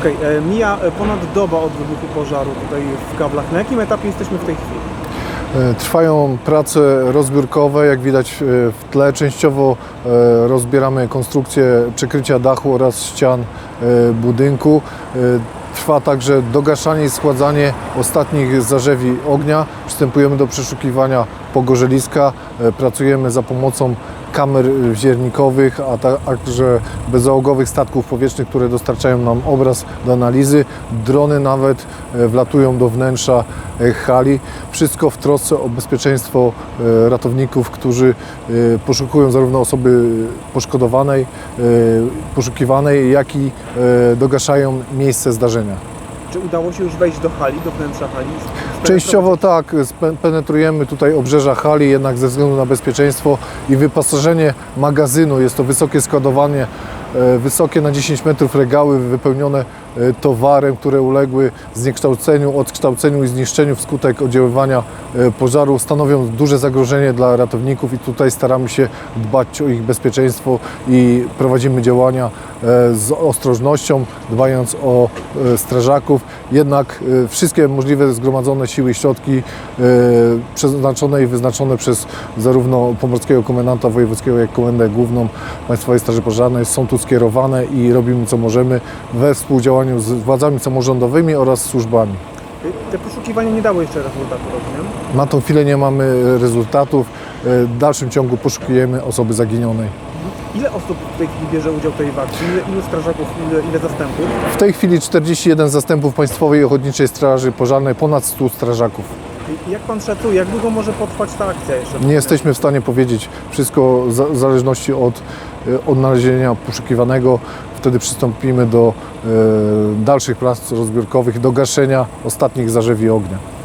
Okej, e, mija e, ponad doba od wybuchu pożaru tutaj w kablach. Na jakim etapie jesteśmy w tej chwili? E, Trwają prace rozbiórkowe, jak widać w tle. Częściowo rozbieramy konstrukcję przykrycia dachu oraz ścian budynku. Trwa także dogaszanie i schładzanie ostatnich zarzewi ognia. Przystępujemy do przeszukiwania pogorzeliska. Pracujemy za pomocą kamer wziernikowych, a także bezzałogowych statków powietrznych, które dostarczają nam obraz do analizy. Drony nawet e, wlatują do wnętrza e, hali. Wszystko w trosce o bezpieczeństwo e, ratowników, którzy poszukują zarówno osoby poszkodowanej, poszukiwanej, jak i dogaszają miejsce zdarzenia. Czy udało się już wejść do hali, do wnętrza hali? Częściowo tak, penetrujemy tutaj obrzeża hali, jednak ze względu na bezpieczeństwo i wyposażenie magazynu, jest to wysokie składowanie, e, wysokie na 10 metrów regały wypełnione towarem, które uległy zniekształceniu, odkształceniu i zniszczeniu wskutek oddziaływania e, pożaru, stanowią duże zagrożenie dla ratowników i tutaj staramy się dbać o ich bezpieczeństwo i prowadzimy działania e, z ostrożnością, dbając o e, strażaków. Jednak e, wszystkie możliwe zgromadzone siły i środki e, przeznaczone i wyznaczone przez zarówno pomorskiego komendanta wojewódzkiego, jak komendę główną Państwowej Straży Pożarnej są tu skierowane i robimy co możemy we współdziałaniu z władzami samorządowymi oraz służbami. E, Te poszukiwania nie dały jeszcze rezultatu, rozumiem? Na tą chwilę nie mamy rezultatów. E, W dalszym ciągu poszukujemy osoby zaginionej. Ile osób w tej chwili bierze udział w tej walce? Ile, ilu strażaków, ile, ile zastępów? W tej chwili 41 zastępów Państwowej Ochotniczej Straży Pożarnej, ponad 100 strażaków. Jak pan szacuje, jak długo może potrwać ta akcja jeszcze? Nie jesteśmy w stanie powiedzieć wszystko w zależności od e, odnalezienia poszukiwanego. Wtedy przystąpimy do e, dalszych prac rozbiórkowych, do gaszenia ostatnich zarzewi ognia.